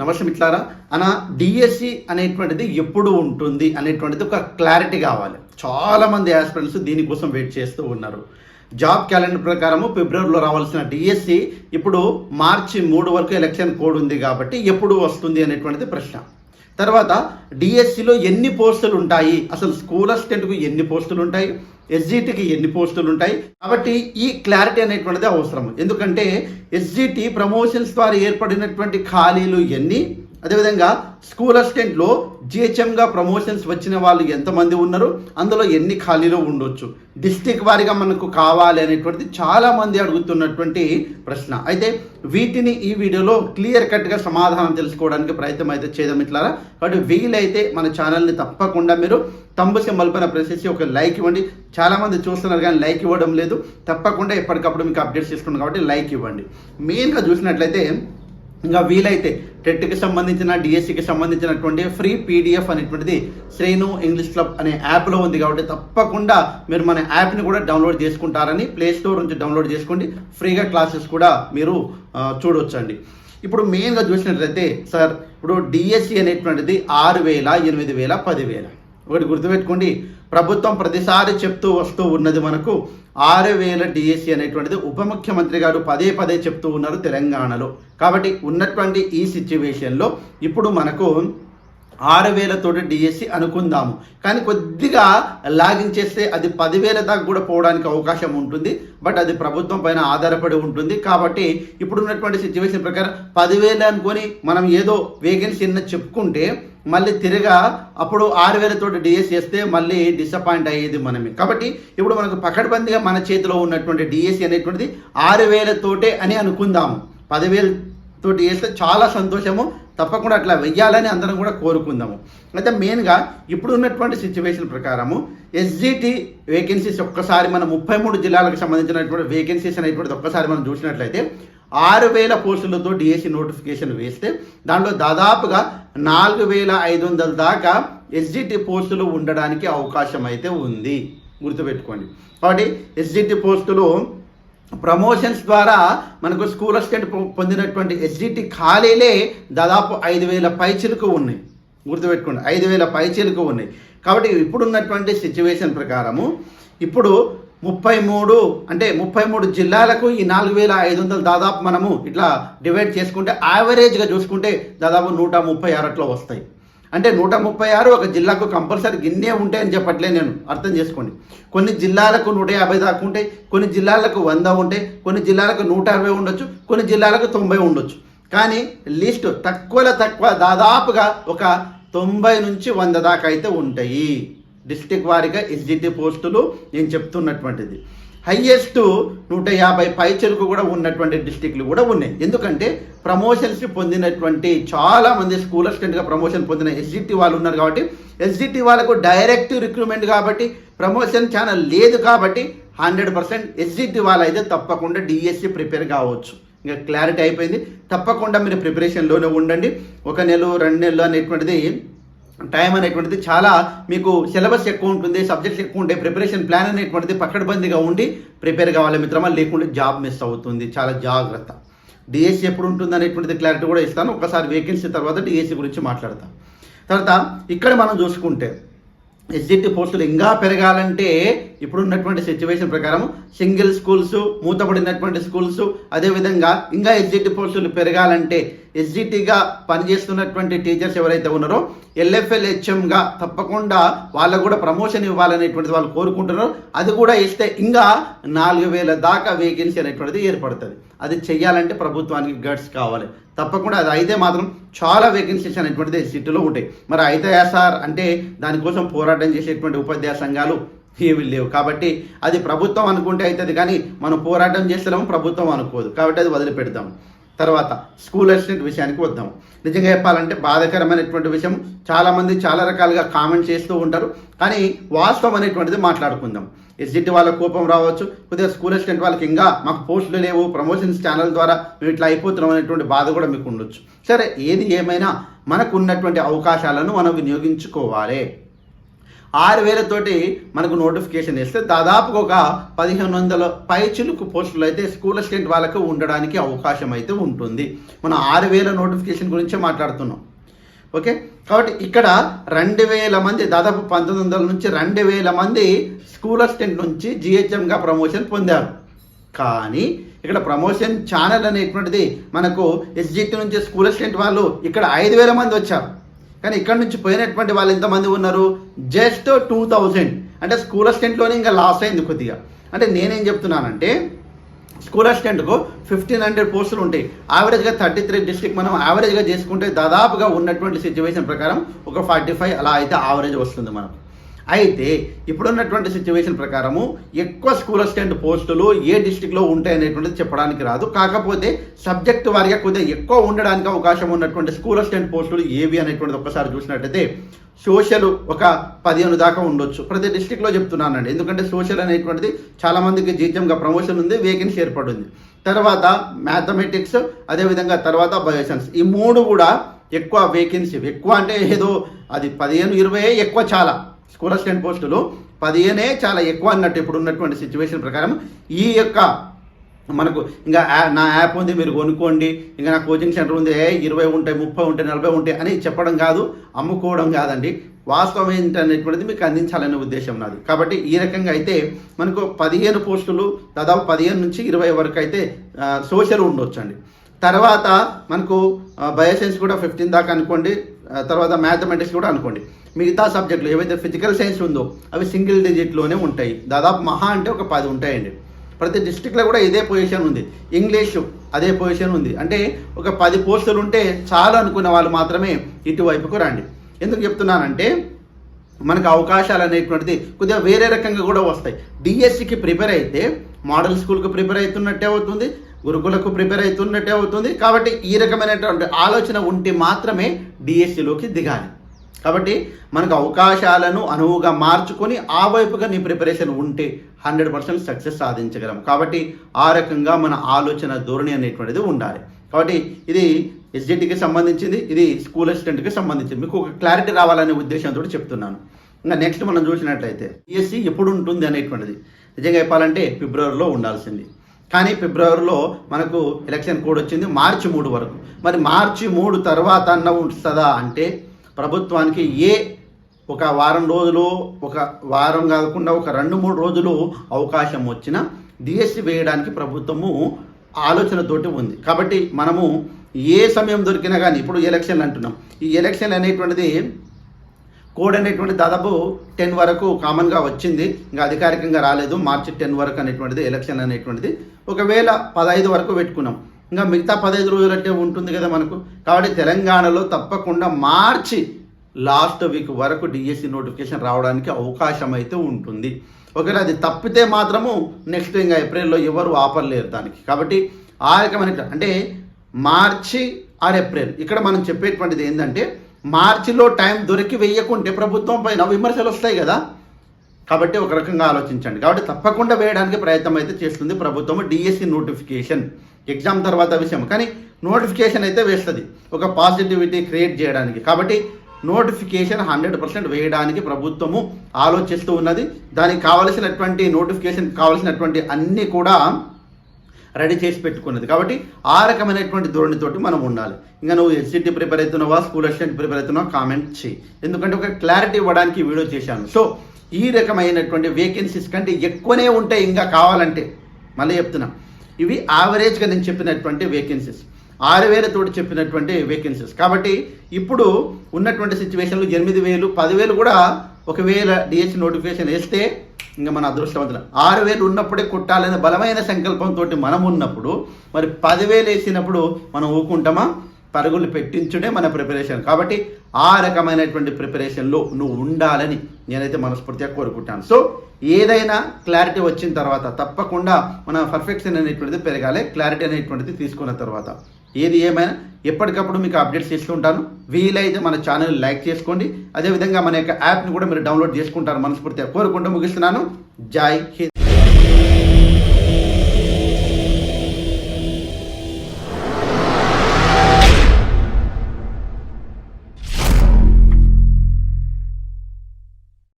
నమస్తే మిట్లారా అనా డిఎస్సి అనేటువంటిది ఎప్పుడు ఉంటుంది అనేటువంటిది ఒక క్లారిటీ కావాలి. చాలా మంది ఆస్పిరెంట్స్ దీనికోసం వెయిట్ చేస్తూ ఉన్నారు. జాబ్ క్యాలెండర్ ప్రకారము ఫిబ్రవరిలో రావాల్సిన డిఎస్సి ఇప్పుడు మార్చి మూడు వరకు ఎలక్షన్ కోడ్ ఉంది కాబట్టి ఎప్పుడు వస్తుంది అనేటువంటిది ప్రశ్న. తర్వాత డిఎస్సిలో ఎన్ని పోస్టులు ఉంటాయి? అసలు స్కూల్ అసిస్టెంట్కు ఎన్ని పోస్టులు ఉంటాయి? ఎస్జిటికి ఎన్ని పోస్టులు ఉంటాయి? కాబట్టి ఈ క్లారిటీ అనేటువంటిది అవసరం ఎందుకంటే ఎస్జిటి ప్రమోషన్స్ ద్వారా ఏర్పడినటువంటి ఖాళీలు ఎన్ని? అదేవిధంగా స్కూల్ అసిస్టెంట్లో జిహెచ్ఎంగా ప్రమోషన్స్ వచ్చిన వాళ్ళు ఎంతమంది ఉన్నారు? అందులో ఎన్ని ఖాళీలు ఉండొచ్చు? డిస్టిక్ వారిగా మనకు కావాలి అనేటువంటిది చాలామంది అడుగుతున్నటువంటి ప్రశ్న. అయితే వీటిని ఈ వీడియోలో క్లియర్ కట్గా సమాధానం తెలుసుకోవడానికి ప్రయత్నం అయితే చేద్దాం ఇట్లారా కాబట్టి వీలైతే మన ఛానల్ని తప్పకుండా మీరు తంబు సింబల్ పైన ప్రెస్ చేసి ఒక లైక్ ఇవ్వండి. చాలామంది చూస్తున్నారు కానీ లైక్ ఇవ్వడం లేదు. తప్పకుండా ఎప్పటికప్పుడు మీకు అప్డేట్స్ ఇస్తున్నాం కాబట్టి లైక్ ఇవ్వండి. మెయిన్గా చూసినట్లయితే ఇంకా వీలైతే టెట్కి సంబంధించిన డిఎస్సికి సంబంధించినటువంటి ఫ్రీ పీడిఎఫ్ అనేటువంటిది శ్రేణు ఇంగ్లీష్ క్లబ్ అనే యాప్లో ఉంది కాబట్టి తప్పకుండా మీరు మన యాప్ని కూడా డౌన్లోడ్ చేసుకుంటారని ప్లే స్టోర్ నుంచి డౌన్లోడ్ చేసుకోండి. ఫ్రీగా క్లాసెస్ కూడా మీరు చూడొచ్చండి. ఇప్పుడు మెయిన్గా చూసినట్లయితే సార్ ఇప్పుడు డిఎస్సి అనేటువంటిది ఆరు వేల ఎనిమిది వేల పదివేల ఒకటి గుర్తుపెట్టుకోండి. ప్రభుత్వం ప్రతిసారి చెప్తూ వస్తూ ఉన్నది మనకు ఆరు వేల డిఎస్సి అనేటువంటిది ఉప ముఖ్యమంత్రి గారు పదే పదే చెప్తూ ఉన్నారు తెలంగాణలో. కాబట్టి ఉన్నటువంటి ఈ సిచ్యువేషన్లో ఇప్పుడు మనకు ఆరు వేలతోటి డిఎస్సి అనుకుందాము. కానీ కొద్దిగా లాగిన్ చేస్తే అది పదివేల దాకా కూడా పోవడానికి అవకాశం ఉంటుంది. బట్ అది ప్రభుత్వం పైన ఆధారపడి ఉంటుంది. కాబట్టి ఇప్పుడు ఉన్నటువంటి సిచ్యువేషన్ ప్రకారం పదివేలు అనుకొని మనం ఏదో వేకెన్సీ అన్న చెప్పుకుంటే మళ్ళీ తిరగా అప్పుడు ఆరు వేలతోటి డిఎస్ చేస్తే మళ్ళీ డిసప్పాయింట్ అయ్యేది మనమే. కాబట్టి ఇప్పుడు మనకు పకడ్బందీగా మన చేతిలో ఉన్నటువంటి డిఎస్సి అనేటువంటిది ఆరు వేలతోటే అని అనుకుందాము. పదివేలు తోటి చేస్తే చాలా సంతోషము. తప్పకుండా అట్లా వెయ్యాలని అందరం కూడా కోరుకుందాము. అయితే మెయిన్గా ఇప్పుడు ఉన్నటువంటి సిచ్యువేషన్ ప్రకారము ఎస్జిటి వేకెన్సీస్ ఒక్కసారి మన ముప్పై మూడు జిల్లాలకు సంబంధించినటువంటి వేకెన్సీస్ అనేటువంటిది ఒక్కసారి మనం చూసినట్లయితే ఆరు వేల పోస్టులతో డిఎస్సి నోటిఫికేషన్ వేస్తే దాంట్లో దాదాపుగా నాలుగు వేల ఐదు వందల దాకా ఎస్జిటి పోస్టులు ఉండడానికి అవకాశం అయితే ఉంది. గుర్తుపెట్టుకోండి. కాబట్టి ఎస్జిటి పోస్టులు ప్రమోషన్స్ ద్వారా మనకు స్కూల్ అసిస్టెంట్ పొందినటువంటి ఎస్జిటి ఖాళీలే దాదాపు ఐదు వేల పైచిలకు ఉన్నాయి. గుర్తుపెట్టుకోండి. ఐదు వేల పైచిలకు ఉన్నాయి. కాబట్టి ఇప్పుడున్నటువంటి సిచ్యువేషన్ ప్రకారము ఇప్పుడు ముప్పై మూడు అంటే ముప్పై మూడు జిల్లాలకు ఈ నాలుగు వేల ఐదు వందలు దాదాపు మనము ఇట్లా డివైడ్ చేసుకుంటే యావరేజ్గా చూసుకుంటే దాదాపు నూట ముప్పై ఆరు అట్లా వస్తాయి. అంటే నూట ముప్పై ఆరు ఒక జిల్లాకు కంపల్సరీ గిన్నే ఉంటాయని చెప్పట్లే నేను అర్థం చేసుకోండి. కొన్ని జిల్లాలకు నూట యాభై దాకా ఉంటాయి కొన్ని జిల్లాలకు వంద ఉంటాయి కొన్ని జిల్లాలకు నూట అరవై ఉండొచ్చు కొన్ని జిల్లాలకు తొంభై ఉండొచ్చు. కానీ లీస్ట్ తక్కువలో తక్కువ దాదాపుగా ఒక తొంభై నుంచి వంద దాకా అయితే ఉంటాయి. డిస్టిక్ వారీగా ఎస్జిటి పోస్టులు నేను చెప్తున్నటువంటిది. హయ్యెస్ట్ నూట యాభై పైచలకు కూడా ఉన్నటువంటి డిస్టిక్లు కూడా ఉన్నాయి. ఎందుకంటే ప్రమోషన్స్ పొందినటువంటి చాలా మంది స్కూల్ అసిస్టెంట్గా ప్రమోషన్ పొందిన ఎస్జిటి వాళ్ళు ఉన్నారు కాబట్టి ఎస్జిటి వాళ్ళకు డైరెక్ట్ రిక్రూట్మెంట్ కాబట్టి ప్రమోషన్ ఛానల్ లేదు కాబట్టి హండ్రెడ్ పర్సెంట్ ఎస్జిటి వాళ్ళు అయితే తప్పకుండా డిఎస్సి ప్రిపేర్ కావచ్చు. ఇంకా క్లారిటీ అయిపోయింది. తప్పకుండా మీరు ప్రిపరేషన్లోనే ఉండండి. ఒక నెల రెండు నెలలు అనేటువంటిది టైం అనేటువంటిది చాలా మీకు సిలబస్ ఎక్కువ ఉంటుంది సబ్జెక్ట్స్ ఎక్కువ ఉంటాయి ప్రిపరేషన్ ప్లాన్ అనేటువంటిది పక్కడబందిగా ఉండి ప్రిపేర్ కావాలి మిత్రమా? లేకుంటే జాబ్ మిస్ అవుతుంది. చాలా జాగ్రత్త. డిఎస్సి ఎప్పుడు ఉంటుంది అనేటువంటిది క్లారిటీ కూడా ఇస్తాను. ఒకసారి వేకెన్సీ తర్వాత డిఎస్సి గురించి మాట్లాడతాం తర్వాత ఇక్కడ మనం చూసుకుంటే ఎస్జిటి పోస్టులు ఇంకా పెరగాలంటే ఇప్పుడున్నటువంటి సిచ్యువేషన్ ప్రకారం సింగిల్ స్కూల్స్ మూతపడినటువంటి స్కూల్స్ అదేవిధంగా ఇంకా ఎస్జిటి పోస్టులు పెరగాలంటే ఎస్జిటిగా పనిచేస్తున్నటువంటి టీచర్స్ ఎవరైతే ఉన్నారో ఎల్ఎఫ్ఎల్ హెచ్ఎంగా తప్పకుండా వాళ్ళకు కూడా ప్రమోషన్ ఇవ్వాలనేటువంటిది వాళ్ళు కోరుకుంటున్నారు. అది కూడా ఇస్తే ఇంకా నాలుగు వేల దాకా వేకెన్సీ అనేటువంటిది ఏర్పడుతుంది. అది చెయ్యాలంటే ప్రభుత్వానికి గట్స్ కావాలి. తప్పకుండా అది అయితే మాత్రం చాలా వేకెన్సీస్ అనేటువంటిది సిటీలో ఉంటాయి. మరి అయితే సార్ అంటే దానికోసం పోరాటం చేసేటువంటి ఉపాధ్యాయ సంఘాలు ఏవి లేవు. కాబట్టి అది ప్రభుత్వం అనుకుంటే అవుతుంది కానీ మనం పోరాటం చేస్తున్నాము ప్రభుత్వం అనుకోదు. కాబట్టి అది వదిలిపెడతాం తర్వాత స్కూల్ అసిస్టెంట్ విషయానికి వద్దాం. నిజంగా చెప్పాలంటే బాధాకరమైనటువంటి విషయం. చాలామంది చాలా రకాలుగా కామెంట్ చేస్తూ ఉంటారు. కానీ వాస్తవం అనేటువంటిది మాట్లాడుకుందాం. ఎస్జిటి వాళ్ళ కోపం రావచ్చు. కొద్దిగా స్కూల్ అసిస్టెంట్ వాళ్ళకి ఇంకా మాకు పోస్టులు లేవు. ప్రమోషన్స్ ఛానల్ ద్వారా మేము ఇట్లా అయిపోతున్నాం అనేటువంటి బాధ కూడా మీకు ఉండొచ్చు. సరే ఏది ఏమైనా మనకు ఉన్నటువంటి అవకాశాలను మనం వినియోగించుకోవాలి. ఆరు వేలతోటి మనకు నోటిఫికేషన్ ఇస్తే దాదాపుగా ఒక పదిహేను వందల పైచులకు పోస్టులు అయితే స్కూల్ అసిస్టెంట్ వాళ్ళకు ఉండడానికి అవకాశం అయితే ఉంటుంది. మనం ఆరు వేల నోటిఫికేషన్ గురించే మాట్లాడుతున్నాం. ఓకే? కాబట్టి ఇక్కడ రెండు వేల మంది దాదాపు పంతొమ్మిది వందల నుంచి రెండు వేల మంది స్కూల్ అసిస్టెంట్ నుంచి జిహెచ్ఎంగా ప్రమోషన్ పొందారు. కానీ ఇక్కడ ప్రమోషన్ ఛానల్ అనేటువంటిది మనకు ఎస్జిటి నుంచి స్కూల్ అసిస్టెంట్ వాళ్ళు ఇక్కడ ఐదు వేల మంది వచ్చారు. కానీ ఇక్కడ నుంచి పోయినటువంటి వాళ్ళు ఎంతమంది ఉన్నారు? జస్ట్ టూ థౌజండ్ అంటే స్కూల్ అసిస్టెంట్లోనే ఇంకా లాస్ అయింది కొద్దిగా. అంటే నేనేం చెప్తున్నానంటే స్కూల్ అసిస్టెంట్కు ఫిఫ్టీన్ హండ్రెడ్ పోస్టులు ఉంటాయి. యావరేజ్గా థర్టీ త్రీ డిస్ట్రిక్ట్ మనం యావరేజ్గా చేసుకుంటే దాదాపుగా ఉన్నటువంటి సిచ్యువేషన్ ప్రకారం ఒక ఫార్టీ ఫైవ్ అలా అయితే యావరేజ్ వస్తుంది మనకు. అయితే ఇప్పుడున్నటువంటి సిచ్యువేషన్ ప్రకారము ఎక్కువ స్కూల్ అసిస్టెంట్ పోస్టులు ఏ డిస్టిక్లో ఉంటాయి అనేటువంటిది చెప్పడానికి రాదు. కాకపోతే సబ్జెక్ట్ వారిగా కొద్దిగా ఎక్కువ ఉండడానికి అవకాశం ఉన్నటువంటి స్కూల్ అసిస్టెంట్ పోస్టులు ఏవి అనేటువంటిది ఒకసారి చూసినట్టయితే సోషల్ ఒక పదిహేను దాకా ఉండొచ్చు. ప్రతి డిస్టిక్లో చెప్తున్నానండి. ఎందుకంటే సోషల్ అనేటువంటిది చాలామందికి జీతంగా ప్రమోషన్ ఉంది వేకెన్సీ ఏర్పడింది. తర్వాత మ్యాథమెటిక్స్ అదేవిధంగా తర్వాత బయోసైన్స్ ఈ మూడు కూడా ఎక్కువ వేకెన్సీ ఎక్కువ అంటే ఏదో అది పదిహేను ఇరవై ఎక్కువ చాలా. స్కూల్ అసిస్టెంట్ పోస్టులు పదిహేనే చాలా ఎక్కువ అన్నట్టు ఇప్పుడు ఉన్నటువంటి సిచ్యువేషన్ ప్రకారం ఈ యొక్క మనకు ఇంకా యా- నా యాప్ ఉంది మీరు కొనుక్కోండి. ఇంకా నా కోచింగ్ సెంటర్ ఉంది ఇరవై ఉంటాయి ముప్పై ఉంటాయి నలభై ఉంటాయి అని చెప్పడం కాదు అమ్ముకోవడం కాదండి. వాస్తవం ఏంటనేటువంటిది మీకు అందించాలనే ఉద్దేశం నాది. కాబట్టి ఈ రకంగా అయితే మనకు పదిహేను పోస్టులు దాదాపు పదిహేను నుంచి ఇరవై వరకు అయితే సోషల్ ఉండొచ్చు అండి తర్వాత మనకు బయోసైన్స్ కూడా ఫిఫ్టీన్ దాకా అనుకోండి తర్వాత మ్యాథమెటిక్స్ కూడా అనుకోండి. మిగతా సబ్జెక్టులు ఏవైతే ఫిజికల్ సైన్స్ ఉందో అవి సింగిల్ డిజిట్లోనే ఉంటాయి. దాదాపు మహా అంటే ఒక పది ఉంటాయండి. ప్రతి డిస్టిక్లో కూడా ఇదే పొజిషన్ ఉంది. ఇంగ్లీషు అదే పొజిషన్ ఉంది. అంటే ఒక పది పోస్టులు ఉంటే చాలు అనుకున్న వాళ్ళు మాత్రమే ఇటువైపుకు రండి. ఎందుకు చెప్తున్నానంటే మనకు అవకాశాలు అనేటువంటిది కొద్దిగా వేరే రకంగా కూడా వస్తాయి. డిఎస్సికి ప్రిపేర్ అయితే మోడల్ స్కూల్కి ప్రిపేర్ అవుతున్నట్టే అవుతుంది గురుకులకు ప్రిపేర్ అవుతున్నట్టే అవుతుంది. కాబట్టి ఈ రకమైనటువంటి ఆలోచన ఉంటే మాత్రమే డిఎస్సిలోకి దిగాలి. కాబట్టి మనకు అవకాశాలను అనువుగా మార్చుకొని ఆ వైపుగా నీ ప్రిపరేషన్ ఉంటే హండ్రెడ్ పర్సెంట్ సక్సెస్ సాధించగలం. కాబట్టి ఆ రకంగా మన ఆలోచన ధోరణి అనేటువంటిది ఉండాలి. కాబట్టి ఇది ఎస్జిటికి సంబంధించింది ఇది స్కూల్ అసిస్టెంట్కి సంబంధించింది. మీకు ఒక క్లారిటీ రావాలనే ఉద్దేశంతో చెప్తున్నాను. ఇంకా నెక్స్ట్ మనం చూసినట్లయితే బిఎస్సి ఎప్పుడు ఉంటుంది అనేటువంటిది. నిజంగా చెప్పాలంటే ఫిబ్రవరిలో ఉండాల్సింది. కానీ ఫిబ్రవరిలో మనకు ఎలక్షన్ కోడ్ వచ్చింది మార్చి మూడు వరకు. మరి మార్చి మూడు తర్వాత అన్న ఉంటుందా అంటే ప్రభుత్వానికి ఏ ఒక వారం రోజులు ఒక వారం కాకుండా ఒక రెండు మూడు రోజులు అవకాశం వచ్చిన డిఎస్సి వేయడానికి ప్రభుత్వము ఆలోచనతోటి ఉంది. కాబట్టి మనము ఏ సమయం దొరికినా కానీ ఇప్పుడు ఎలక్షన్లు అంటున్నాం. ఈ ఎలక్షన్ అనేటువంటిది కోడ్ అనేటువంటి దాదాపు టెన్ వరకు కామన్గా వచ్చింది. ఇంకా అధికారికంగా రాలేదు. మార్చి టెన్ వరకు అనేటువంటిది ఎలక్షన్ అనేటువంటిది. ఒకవేళ పదహైదు వరకు పెట్టుకున్నాం. ఇంకా మిగతా పదహైదు రోజులంటే ఉంటుంది కదా మనకు. కాబట్టి తెలంగాణలో తప్పకుండా మార్చి లాస్ట్ వీక్ వరకు డిఎస్సి నోటిఫికేషన్ రావడానికి అవకాశం అయితే ఉంటుంది. ఒకవేళ అది తప్పితే మాత్రము నెక్స్ట్ ఇంకా ఏప్రిల్లో ఎవరు ఆపర్లేరు దానికి. కాబట్టి ఆ రకమైన అంటే మార్చి ఆర్ ఏప్రిల్. ఇక్కడ మనం చెప్పేటువంటిది ఏంటంటే మార్చిలో టైం దొరికి వెయ్యకుంటే ప్రభుత్వం పైన విమర్శలు వస్తాయి కదా. కాబట్టి ఒక రకంగా ఆలోచించండి. కాబట్టి తప్పకుండా వేయడానికి ప్రయత్నం అయితే చేస్తుంది ప్రభుత్వం డిఎస్సి నోటిఫికేషన్. ఎగ్జామ్ తర్వాత విషయం కానీ నోటిఫికేషన్ అయితే వేస్తుంది. ఒక పాజిటివిటీ క్రియేట్ చేయడానికి. కాబట్టి నోటిఫికేషన్ హండ్రెడ్ పర్సెంట్ వేయడానికి ప్రభుత్వము ఆలోచిస్తూ ఉన్నది. దానికి కావలసినటువంటి నోటిఫికేషన్ కావలసినటువంటి అన్నీ కూడా రెడీ చేసి పెట్టుకున్నది. కాబట్టి ఆ రకమైనటువంటి ధోరణితోటి మనం ఉండాలి. ఇంకా నువ్వు ఎస్సిటీ ప్రిపేర్ అవుతున్నావా? స్కూల్ అసిస్టెంట్ ప్రిపేర్ అవుతున్నావా? కామెంట్ చేయి ఎందుకంటే ఒక క్లారిటీ ఇవ్వడానికి వీడియో చేశాను. సో ఈ రకమైనటువంటి వేకెన్సీస్ కంటే ఎక్కువనే ఉంటాయి ఇంకా కావాలంటే మళ్ళీ చెప్తున్నా. ఇవి యావరేజ్గా నేను చెప్పినటువంటి వేకెన్సీస్ ఆరు వేలతోటి చెప్పినటువంటి వేకెన్సీస్ కాబట్టి ఇప్పుడు ఉన్నటువంటి సిచ్యువేషన్లో ఎనిమిది వేలు పదివేలు కూడా ఒకవేళ డిహెచ్ నోటిఫికేషన్ వేస్తే ఇంకా మన అదృష్టవంతులు ఆరు వేలు ఉన్నప్పుడే కొట్టాలనే బలమైన సంకల్పంతో మనం ఉన్నప్పుడు మరి పదివేలు వేసినప్పుడు మనం ఊకుంటామా పరుగులు పెట్టించుడే మన ప్రిపరేషన్ కాబట్టి ఆ రకమైనటువంటి ప్రిపరేషన్లో నువ్వు ఉండాలని నేనైతే మనస్ఫూర్తిగా కోరుకుంటాను. సో ఏదైనా క్లారిటీ వచ్చిన తర్వాత తప్పకుండా మన పర్ఫెక్షన్ అనేటువంటిది పెరగాలి. క్లారిటీ అనేటువంటిది తీసుకున్న తర్వాత ఏది ఏమైనా ఎప్పటికప్పుడు మీకు అప్డేట్స్ ఇస్తుంటాను వీలైతే మన ఛానల్ లైక్ చేసుకోండి. అదేవిధంగా మన యొక్క యాప్ని కూడా మీరు డౌన్లోడ్ చేసుకుంటారు మనస్ఫూర్తిగా కోరుకుంటూ ముగిస్తున్నాను. జై హింద్.